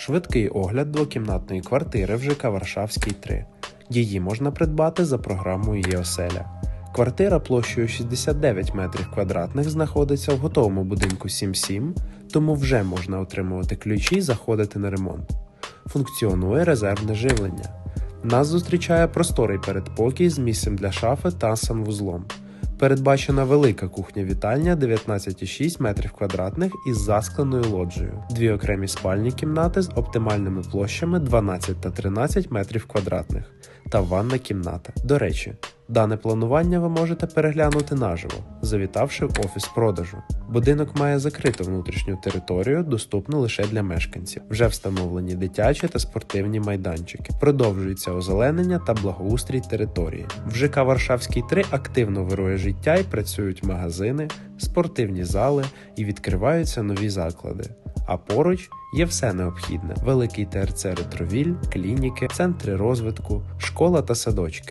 Швидкий огляд двокімнатної квартири в ЖК Варшавський 3. Її можна придбати за програмою «Єоселя». Квартира площею 69 метрів квадратних знаходиться в готовому будинку 7-7, тому вже можна отримувати ключі і заходити на ремонт. Функціонує резервне живлення. Нас зустрічає просторий передпокій з місцем для шафи та санвузлом. Передбачена велика кухня-вітальня 19,6 метрів квадратних із заскленою лоджею, дві окремі спальні кімнати з оптимальними площами 12 та 13 метрів квадратних та ванна кімната. До речі, дане планування ви можете переглянути наживо, завітавши в офіс продажу. Будинок має закриту внутрішню територію, доступну лише для мешканців. Вже встановлені дитячі та спортивні майданчики. Продовжується озеленення та благоустрій території. В ЖК Варшавський 3 активно вирує життя і працюють магазини, спортивні зали і відкриваються нові заклади. А поруч є все необхідне: великий ТРЦ ретровіль, клініки, центри розвитку, школа та садочки.